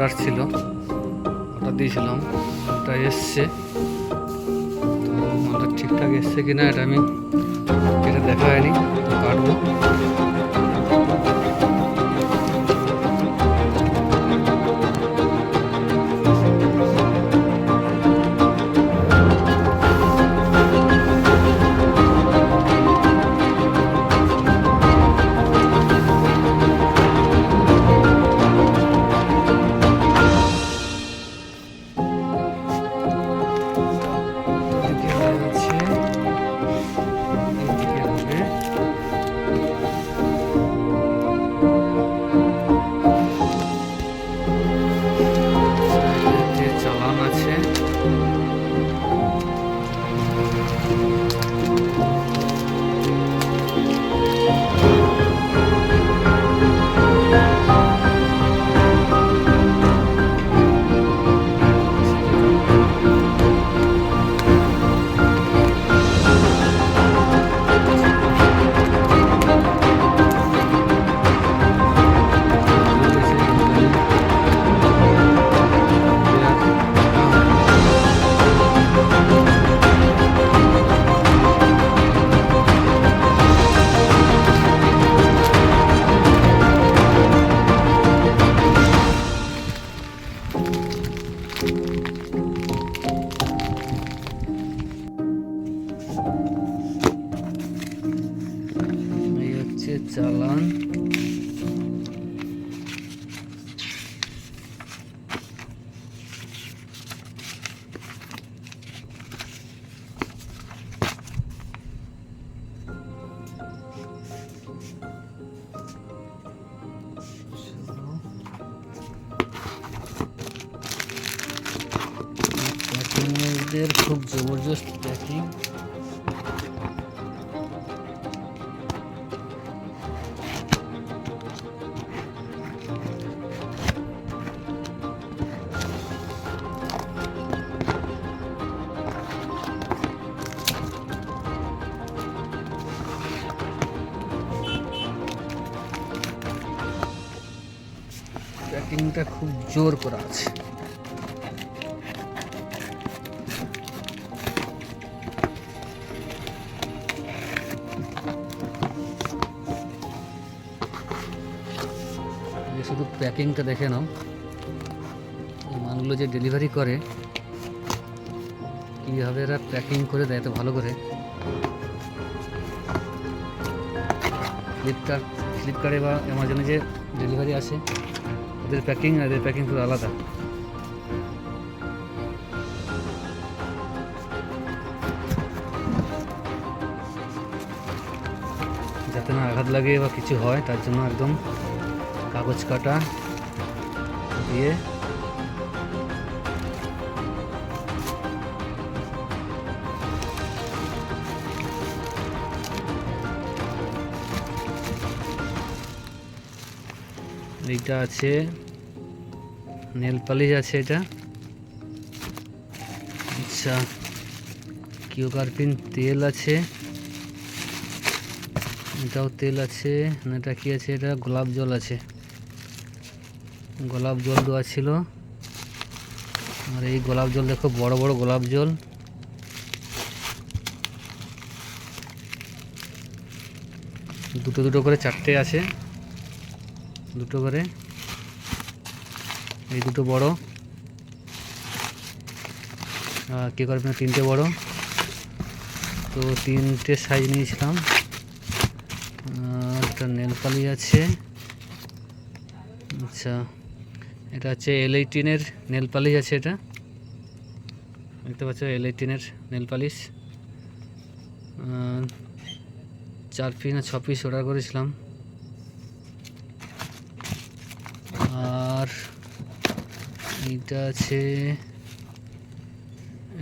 Order ছিল order দিয়েছিলাম ওটা এসছে। তো মালটা ঠিকঠাক এসছে কিনা এটা আমি, এটা দেখা হয়নি কাটবো। এই হচ্ছে চালান প্যাকিংয়ের খুব জবরদস্ত প্যাকিং প্যাকিংটা খুব জোর করা আছে। শুধু প্যাকিংটা দেখে নাও। মালগুলো যে ডেলিভারি করে, কীভাবে এরা প্যাকিং করে দেয় এত ভালো করে? ফ্লিপকার্ট, ফ্লিপকার্টে বা অ্যামাজনে যে ডেলিভারি আসে ওদের প্যাকিং আর এদের প্যাকিং শুধু আলাদা। যাতে না আঘাত লাগে বা কিছু হয়, তার জন্য একদম কাগজ কাটা দিয়ে এইটা আছে। নেল পালিশ আছে এটা। আচ্ছা কিউকারপিন তেল আছে। এটাও তেল আছে। এটা কি আছে? এটা গোলাপ জল আছে। গোলাপ জল দেওয়া ছিল। আর এই গোলাপ জল দেখো, বড় বড় গোলাপ জল। দুটো দুটো করে চারটে আছে। দুটো করে। এই দুটো বড়। কে করবে না? তিনটে বড়। তো তিনটে সাইজ নিয়েছিলাম। একটা নেল পালিশ আছে। আচ্ছা এটা হচ্ছে এল এইটিনের নেল পালিশ আছে এটা। দেখতে পাচ্ছ এল এইটিনের নেল পালিশ চার পিস না, ছ পিস অর্ডার করেছিলাম। আর এইটা আছে,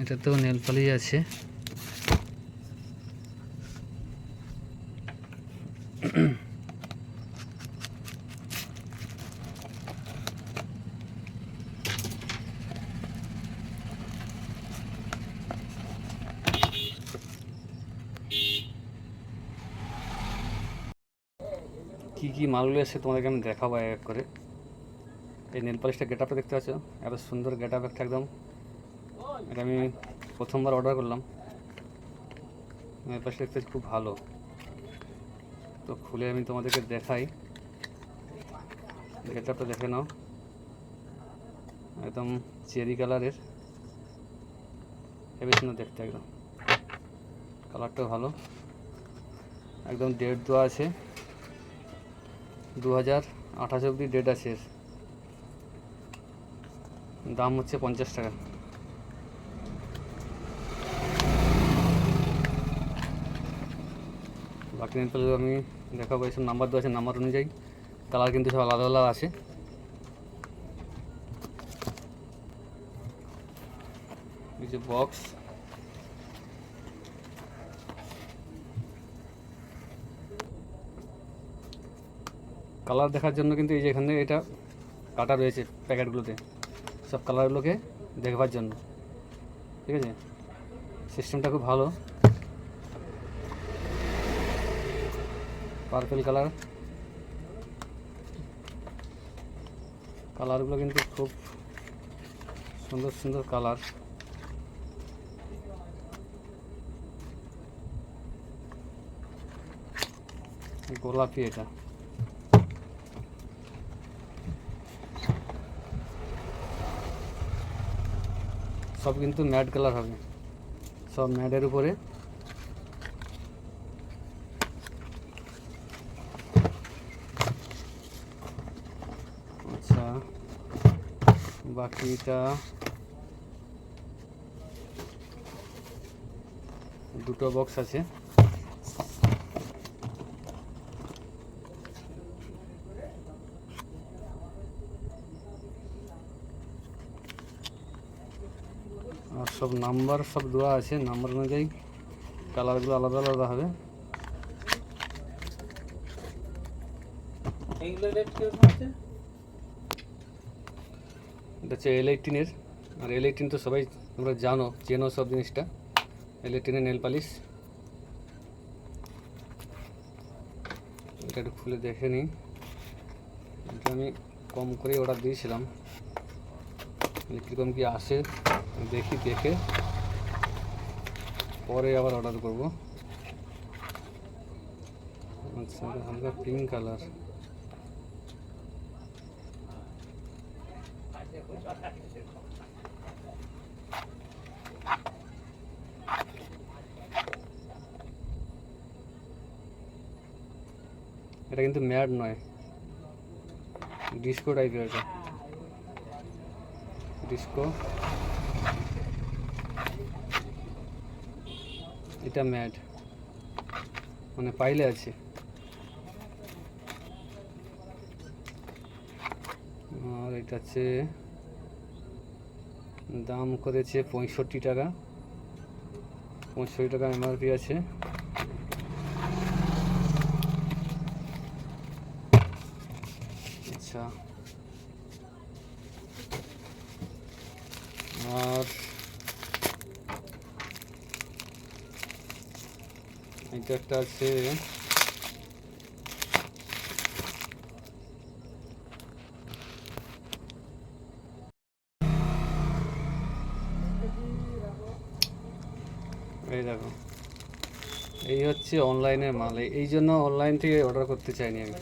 এটাতেও নেল পালিশ আছে। কি কি মালগুলো এসে তোমাদেরকে আমি দেখাবো এক করে। এই নেল পলিশটা গেট দেখতে পাচ্ছ? এত সুন্দর গেট আপ একটা একদম। এটা আমি প্রথমবার অর্ডার করলাম। নেল দেখতে খুব ভালো। তো খুলে আমি তোমাদেরকে দেখাই। গেট আপটা দেখে নাও। একদম চেরি কালারের। হেবি সুন্দর দেখতে একদম। কালারটাও ভালো। একদম ডেট দেওয়া আছে। দু হাজার আঠাশ অবধি ডেট আছে। দাম হচ্ছে পঞ্চাশ টাকা। বাকি নেটগুলো আমি দেখাবো এসব নাম্বার দেওয়া আছে নাম্বার অনুযায়ী। কালার কিন্তু সব আলাদা আলাদা আছে। বক্স কালার দেখার জন্য কিন্তু এই যে এখানে এটা কাটা রয়েছে প্যাকেটগুলোতে। সব কালারগুলোকে দেখবার জন্য। ঠিক আছে? সিস্টেমটা খুব ভালো। পার্পেল কালার কালারগুলো কিন্তু খুব সুন্দর সুন্দর কালার গোলাপি এটা। সব কিন্তু ম্যাট কালার হবে। সব ম্যাটের উপরে। আচ্ছা বাকিটা দুটো বক্স আছে আর সব নাম্বার সব দেওয়া আছে নাম্বার অনুযায়ী কালারগুলো আলাদা আলাদা হবে। এটা হচ্ছে এল এইটিনের আর এল এইটিন তো সবাই তোমরা জানো চেনো সব জিনিসটা। এল এইটিনের নেল পালিশ এটা একটু খুলে দেখে নিই। এটা আমি কম করে অর্ডার দিয়েছিলাম। কীরকম কী আসে, দেখি, দেখে। পরে আবার অর্ডার করব। আচ্ছা হালকা পিঙ্ক কালার এটা কিন্তু ম্যাড নয়। ডিস্কো টাইপের এটা। ডিস্কো এটা ম্যাড মানে পাইলে আছে। আর এটা হচ্ছে, দাম করেছে পঁয়ষট্টি টাকা। পঁয়ষট্টি টাকা এমআরপি আছে। আচ্ছা। আর এটা আছে এই দেখো। এই হচ্ছে অনলাইনের মাল। এই জন্য অনলাইন থেকে অর্ডার করতে চাইনি আমি।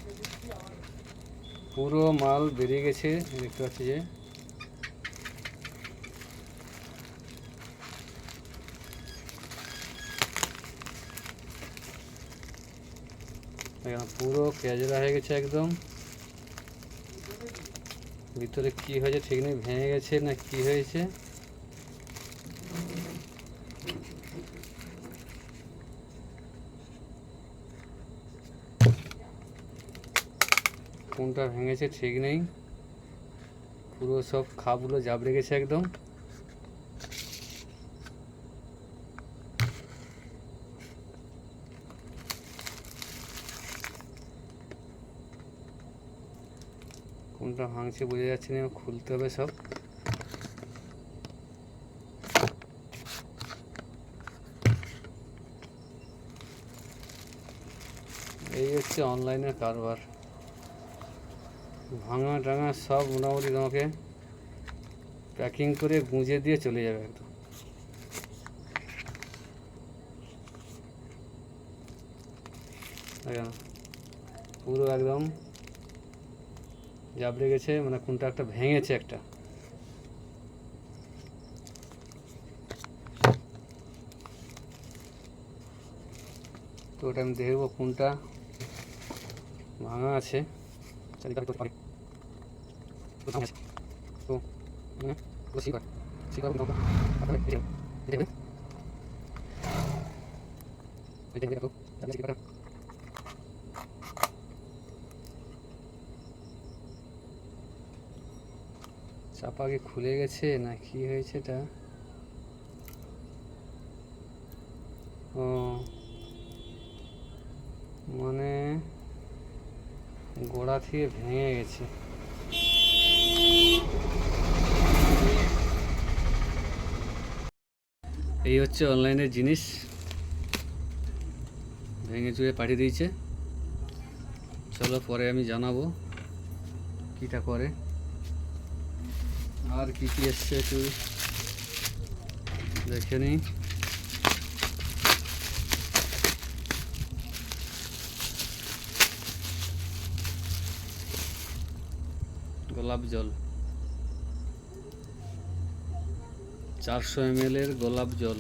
পুরো মাল বেরিয়ে গেছে, দেখতে পাচ্ছি যে। পুরো ক্যাজরা হয়ে গেছে একদম। ভিতরে কি হয়েছে ঠিক নেই, ভেঙে গেছে না কি হয়েছে? কোনটা ভেঙেছে ঠিক নেই। পুরো সব খাপগুলো জাবড়ে গেছে একদম কোনটা ভাঙছে বোঝা যাচ্ছে না, খুলতে হবে সব। এই হচ্ছে অনলাইনের কারবার। ভাঙা টাঙা সব মোটামুটি তোমাকে প্যাকিং করে গুঁজে দিয়ে চলে যাবে একদম। পুরো একদম জাবড়ে গেছে মানে কোনটা একটা ভেঙেছে একটা। তো ওটা আমি দেখব কোনটা ভাঙা আছে। তো ভাঙা আছে তো মানে তো শিকার শিকার করতে হবে আপনার এই যে এই যে এই যে দেখো তাহলে শিকার চাপা কি খুলে গেছে না কি হয়েছে এটা? ও মানে গোড়া থেকে ভেঙে গেছে। এই হচ্ছে অনলাইনের জিনিস। ভেঙে চুয়ে পাঠিয়ে দিয়েছে। চলো পরে আমি জানাব কীটা করে। আর কি কি এসছে একটু দেখে নিই। গোলাপ জল। চারশো এম এর গোলাপ জল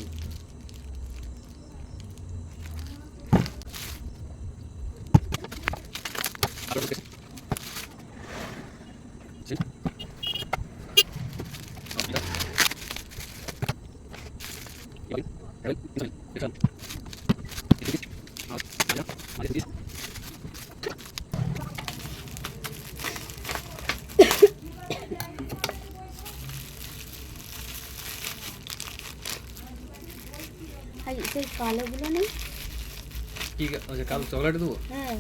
আর সেই কালোগুলো নেই। কি আচ্ছা কাল চকলেট দেবো? হ্যাঁ।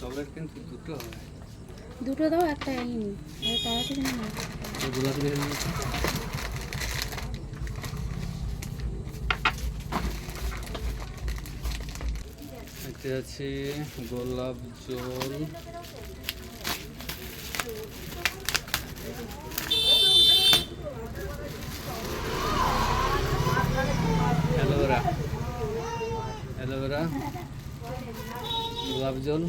চকলেট কিন্তু দুটো হবে দুটো দাও একটা এই তাড়াতাড়ি না গোলাপি দেখে নিয়েছি এতে আছে গোলাপ জল অ্যালোভেরা অ্যালোভেরা গোলাপ জল।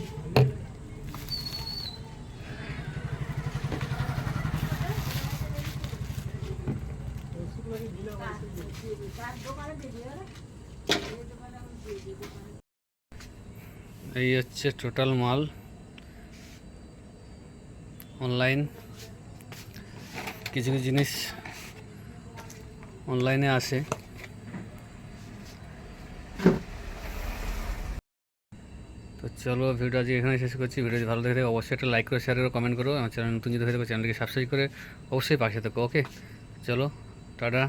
এই হচ্ছে টোটাল মাল। অনলাইন। কিছু কিছু জিনিস অনলাইনে আসে। তো চলো ভিডিও আজকে এখানে শেষ করছি। ভিডিও যদি ভালো দেখে অবশ্যই একটা লাইক করে শেয়ার করে কমেন্ট করো। আমার চ্যানেল নতুন যদি হয়ে থাকে চ্যানেলটিকে সাবস্ক্রাইব করে অবশ্যই পাশে থাকো ওকে চলো, টাটা।